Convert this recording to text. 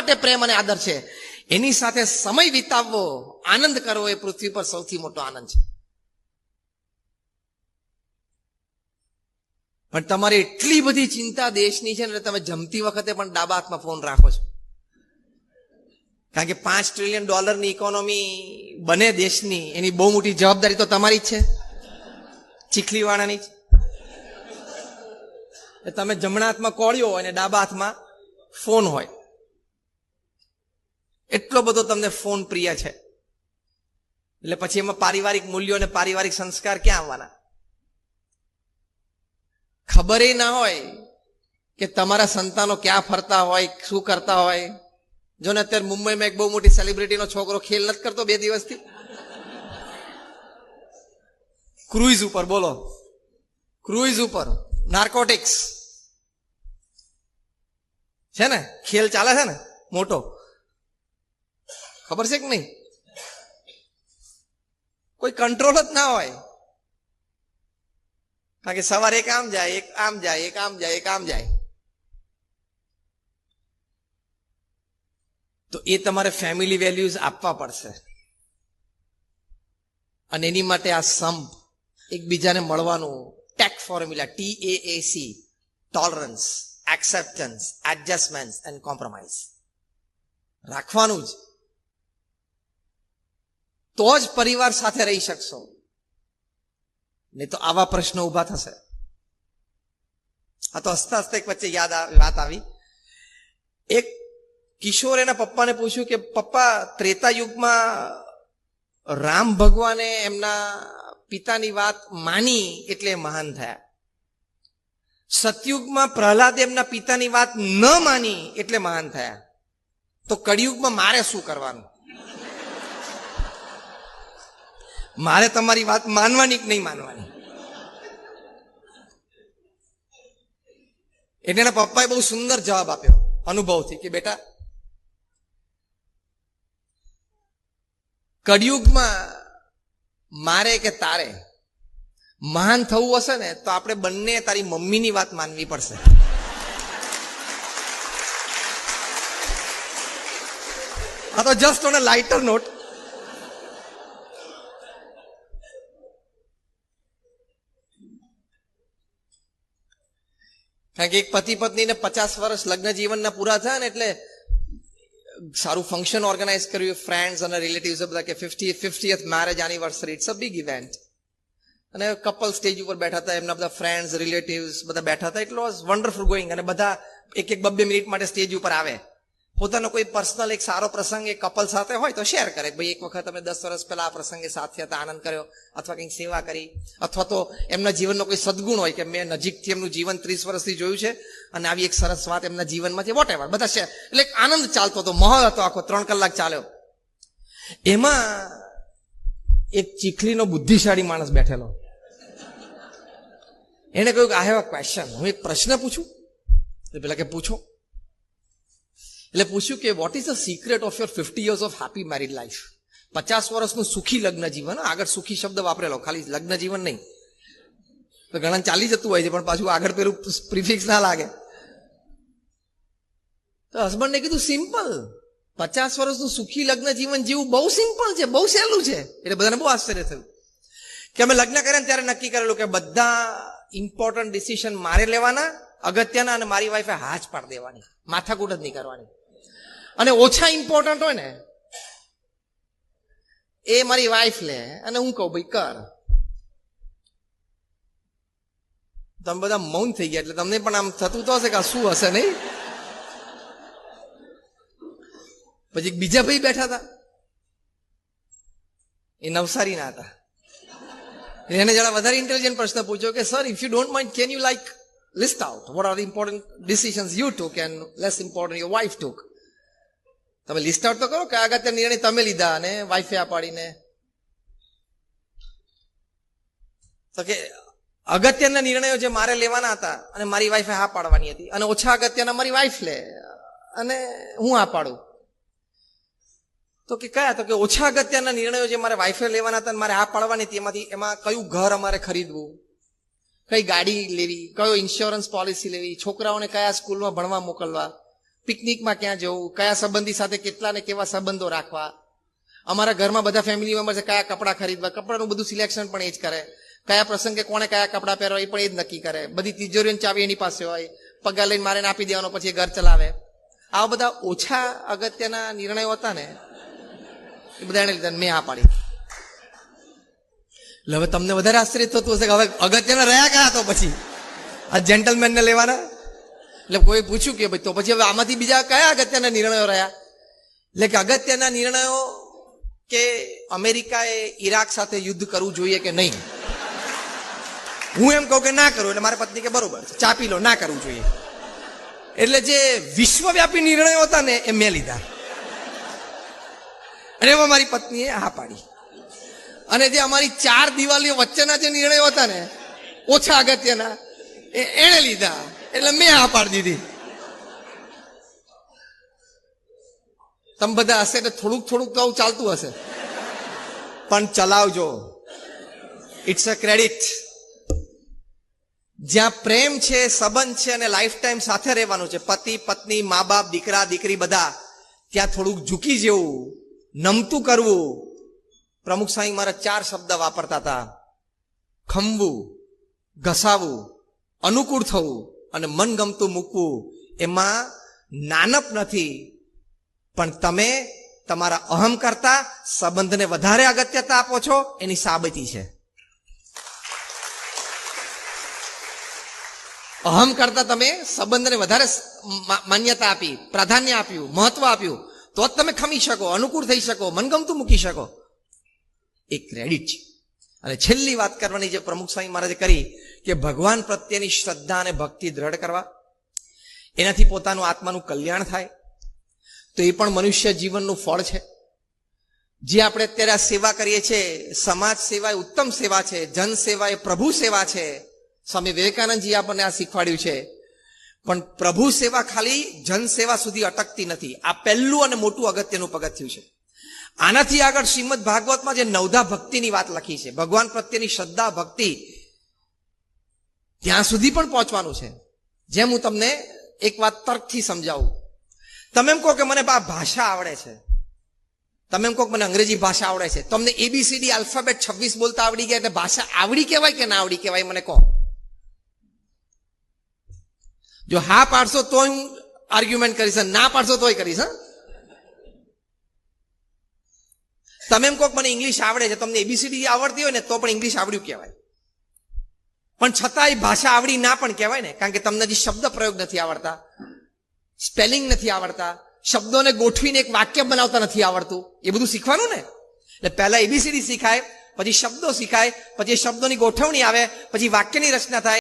માટે પ્રેમ અને આદર છે. એની સાથે સમય વિતાવવો, આનંદ કરવો એ પૃથ્વી પર સૌથી મોટો આનંદ છે. પણ તમારે એટલી બધી ચિંતા દેશની છે ને તમે જમતી વખતે પણ ડાબા હાથમાં ફોન રાખો છો. કારણ કે પાંચ ટ્રિલિયન ડોલરની ઇકોનોમી બને દેશની, એની બહુ મોટી જવાબદારી તો તમારી જ છે. ચીખલીવાળાની જ. તમે જમણા હાથમાં કોળ્યો અને ડાબા હાથમાં ફોન હોય. એટલો બધો તમને ફોન પ્રિય છે. એટલે પછી એમાં પારિવારિક મૂલ્યો અને પારિવારિક સંસ્કાર ક્યાં આવવાના? ખબર ના હોય કે તમારા સંતાનો ક્યાં ફરતા હોય, શું કરતા હોય. જો ને અત્યારે મુંબઈમાં એક બહુ મોટી સેલિબ્રિટીનો છોકરો ખેલ નથી કરતો બે દિવસથી. ક્રુઇઝ ઉપર, બોલો. ક્રુઇઝ ઉપર. નાર્કોટિક્સ છે ને? ખેલ ચાલે છે ને? મોટો. ખબર છે કે નહીં? કોઈ કંટ્રોલ જ ના હોય. કારણ કે સવારે એક આમ જાય, એક આમ જાય, એક આમ જાય, એક આમ જાય. તો એ તમારે ફેમિલી વેલ્યુઝ આપવા પડશે. અને એની માટે આ સંપ એકબીજાને મળવાનું. Take formula T A A C tolerance acceptance adjustment and compromise રાખવાનું જ. તો જ પરિવાર સાથે રહી શકશો. નહીં તો આવા પ્રશ્નો ઊભા થશે. આ તો હસતા હસતા એક વચ્ચે યાદ વાત આવી. એક કિશોર એના પપ્પાને પૂછ્યું કે, પપ્પા, ત્રેતા યુગમાં રામ ભગવાને એમના પિતાની વાત માની એટલે મહાન થયા. સતયુગમાં પ્રહલાદ એમના પિતાની વાત ન માની એટલે મહાન થયા. તો કળિયુગમાં મારે શું કરવાનું? મારે તમારી વાત માનવાની કે નહીં માનવાની? એટલે એના પપ્પાએ બહુ સુંદર જવાબ આપ્યો અનુભવથી કે બેટા કડિયુગમાં મારે કે તારે મહાન થવું હશે ને, તો આપણે બંને તારી મમ્મીની વાત માનવી પડશે. આ તો just on a lighter note કારણ કે એક પતિ પત્નીને પચાસ વર્ષ લગ્ન જીવનના પૂરા થયા ને એટલે સારું ફંક્શન ઓર્ગેનાઇઝ કર્યું ફ્રેન્ડ્સ અને રિલેટિવ્સ બધા કે fifty fiftieth marriage anniversary it's a big event અને કપલ સ્ટેજ ઉપર બેઠા હતા, એમના બધા ફ્રેન્ડ્સ રિલેટિવ્સ બધા બેઠા હતા. ઇટ વોઝ વન્ડરફુલ ગોઈંગ અને બધા એક એક બબ્બે મિનિટ માટે સ્ટેજ ઉપર આવે. પોતાનો કોઈ પર્સનલ એક સારો પ્રસંગ એક કપલ સાથે હોય તો શેર કરે. ભાઈ એક વખત અમે દસ વર્ષ પહેલા આ પ્રસંગે સાથે હતા આનંદ કર્યો, અથવા કંઈક સેવા કરી, અથવા તો એમના જીવનનો કોઈ સદગુણ હોય કે મેં નજીકથી એમનું જીવન ત્રીસ વર્ષથી જોયું છે, અને આવી એક સરસ વાત એમના જીવનમાં છે વોટ બધા શેર એટલે આનંદ ચાલતો હતો, મહોલ હતો આખો, ત્રણ કલાક ચાલ્યો. એમાં એક ચીખલીનો બુદ્ધિશાળી માણસ બેઠેલો. એને કહ્યું કે આઈ હેવ અ ક્વેશ્ચન હું એક પ્રશ્ન પૂછું? પેલા કે, પૂછો. એટલે પૂછ્યું કે what is the secret of your fifty years of happy married life પચાસ વર્ષનું સુખી લગ્ન જીવન આગળ સુખી શબ્દ વાપરેલો, ખાલી લગ્ન જીવન નહીં. તો ઘણા ચાલી જતું હોય છે, પણ પાછું આગળ પેલું પ્રિફિક્સ ના લાગે. તો હસબન્ડને કીધું સિમ્પલ પચાસ વર્ષનું સુખી લગ્ન જીવન જીવવું બહુ સિમ્પલ છે, બહુ સહેલું છે. એટલે બધાને બહુ આશ્ચર્ય થયું. કે અમે લગ્ન કર્યા ત્યારે નક્કી કરેલું કે બધા ઇમ્પોર્ટન્ટ ડિસિશન મારે લેવાના, અગત્યના અને મારી વાઈફે હાજ પાડી દેવાની. માથાકૂટ જ નહીં કરવાની. અને ઓછા ઇમ્પોર્ટન્ટ હોય ને, એ મારી વાઈફ લે. અને હું કહું, ભાઈ, કર. તમે બધા મૌન થઈ ગયા, એટલે તમને પણ આમ થતું તો હશે કે શું હશે નહીં? પછી બીજા ભાઈ બેઠા હતા. એ નવસારીના હતા. એને જરા વધારે ઇન્ટેલિજન્ટ પ્રશ્ન પૂછ્યો કે sir if you don't mind can you like list out what are the important decisions you took and less important your wife took તમે લિસ્ટ આઉટ તો કરો કે અગત્ય નિર્ણય તમે લીધા અને વાઈફે આ પાડીને. તો કે અગત્યના નિર્ણયો જે મારે લેવાના હતા અને મારી વાઈફે હા પાડવાની હતી અને ઓછા અગત્યના મારી વાઈફ લે અને હું હા પાડું. તો કે કયા? તો કે ઓછા અગત્યના નિર્ણયો જે મારે વાઈફે લેવાના હતા મારે હા પાડવાની હતી, એમાંથી એમાં કયું ઘર અમારે ખરીદવું? કઈ ગાડી લેવી? કયો ઇન્સ્યોરન્સ પોલિસી લેવી? છોકરાઓને કયા સ્કૂલમાં ભણવા મોકલવા? પિકનિકમાં ક્યાં જવું? કયા સંબંધી સાથે કેટલા ને કેવા સંબંધો રાખવા? અમારા ઘરમાં બધા ફેમિલી મેમ્બર છે કયા કપડાં ખરીદવા? કપડાનું બધું સિલેક્શન પણ એ જ કરે. કયા પ્રસંગે કોણે કયા કપડાં પહેરવા એ પણ એ જ નક્કી કરે. બધી તિજોરીની ચાવી એની પાસે હોય. પગાર લઈને મારે આપી દેવાનો પછી ઘર ચલાવે. આવા બધા ઓછા અગત્યના નિર્ણયો હતા ને, એ બધા એને લીધા મેં આ પાડી. એટલે હવે તમને વધારે આશ્ચર્ય થતું હશે કે હવે અગત્યના રહ્યા કયા તો પછી? આ જેન્ટલમેનને લેવાના? એટલે કોઈ પૂછ્યું કે ભાઈ, તો પછી હવે આમાંથી બીજા કયા અગત્યના નિર્ણયો રહ્યા? એટલે કે અગત્યના નિર્ણયો કે અમેરિકાએ ઈરાક સાથે યુદ્ધ કરવું જોઈએ કે નહીં? હું એમ કહું કે ના કરું, એટલે મારા પત્ની કે બરોબર ચાપી લો, ના કરવું જોઈએ. એટલે જે વિશ્વવ્યાપી નિર્ણયો હતા ને, એ મેં લીધા. અને એમાં મારી પત્નીએ હા પાડી. અને જે અમારી ચાર દિવાલીઓ વચ્ચેના જે નિર્ણયો હતા ને, ઓછા અગત્યના એણે લીધા. એટલે મેં આ પાડી દીધી. તમે બધા હશે એટલે થોડુંક થોડુંક તો ચાલતું હશે. પણ ચલાવજો. ઇટ્સ અ ક્રેડિટ જ્યાં પ્રેમ છે, સંબંધ છે અને લાઈફ ટાઈમ સાથે રહેવાનું છે, પતિ, પત્ની, મા બાપ, દીકરા, દીકરી બધા, ત્યાં થોડુંક ઝૂકી જેવું, નમતું કરવું. પ્રમુખ સ્વામી મારા ચાર શબ્દ વાપરતા હતા. ખંભવું ઘસાવવું અનુકૂળ થવું. અને મનગમતું મૂકવું, એમાં નાનપ નથી. પણ તમે તમારા અહમ કરતા સંબંધને વધારે અગત્યતા આપો છો, એની સાબિતી છે. અહમ કરતા તમે સંબંધને વધારે માન્યતા આપી, પ્રાધાન્ય આપ્યું, મહત્વ આપ્યું, તો જ તમે ખમી શકો, અનુકૂળ થઈ શકો, મનગમતું મૂકી શકો. એ ક્રેડિટ છે. અને છેલ્લી વાત કરવાની જે પ્રમુખ સ્વામી મહારાજે કરી કે ભગવાન પ્રત્યેની શ્રદ્ધા અને ભક્તિ દ્રઢ કરવા. એનાથી પોતાનું આત્માનું કલ્યાણ થાય. તો એ પણ મનુષ્ય જીવનનું ફળ છે. જે આપણે અત્યારે આ સેવા કરીએ છીએ, સમાજ સેવા એ ઉત્તમ સેવા છે, જન સેવા એ પ્રભુ સેવા છે. સ્વામી વિવેકાનંદજી આપણને આ શીખવાડ્યું છે. પણ પ્રભુ સેવા ખાલી જન સેવા સુધી અટકતી નથી. આ પહેલું અને મોટું અગત્યનું પગથિયું છે. આનાથી આગળ શ્રીમદ ભાગવતમાં જે નવધા ભક્તિની વાત લખી છે, ભગવાન પ્રત્યેની શ્રદ્ધા, ભક્તિ, ત્યાં સુધી પણ પહોંચવાનું છે. જેમ હું તમને એક વાત તર્કથી સમજાવું. તમે એમ કહો કે મને આ ભાષા આવડે છે. તમે એમ કહો કે મને અંગ્રેજી ભાષા આવડે છે. તમને એબીસીડી આલ્ફાબેટ છવ્વીસ બોલતા આવડી ગયા એટલે ભાષા આવડી કહેવાય કે ના આવડી કહેવાય, મને કહો. જો હા પાડશો તો હું આર્ગ્યુમેન્ટ કરીશ ના પાડશો તોય કરીશ, હા? તમે એમ કહો મને ઇંગ્લિશ આવડે છે, તમને એબીસીડી આવડતી હોય ને તો પણ ઇંગ્લિશ આવડ્યું કહેવાય. પણ છતાંય ભાષા આવડી ના પણ કહેવાય ને, કારણ કે તમને જે શબ્દ પ્રયોગ નથી આવડતા સ્પેલિંગ નથી આવડતા, શબ્દોને ગોઠવીને એક વાક્ય બનાવતા નથી આવડતું. એ બધું શીખવાનું ને? એટલે પહેલા એબીસીડી શીખાય, પછી શબ્દો શીખાય, પછી શબ્દોની ગોઠવણી આવે, પછી વાક્યની રચના થાય.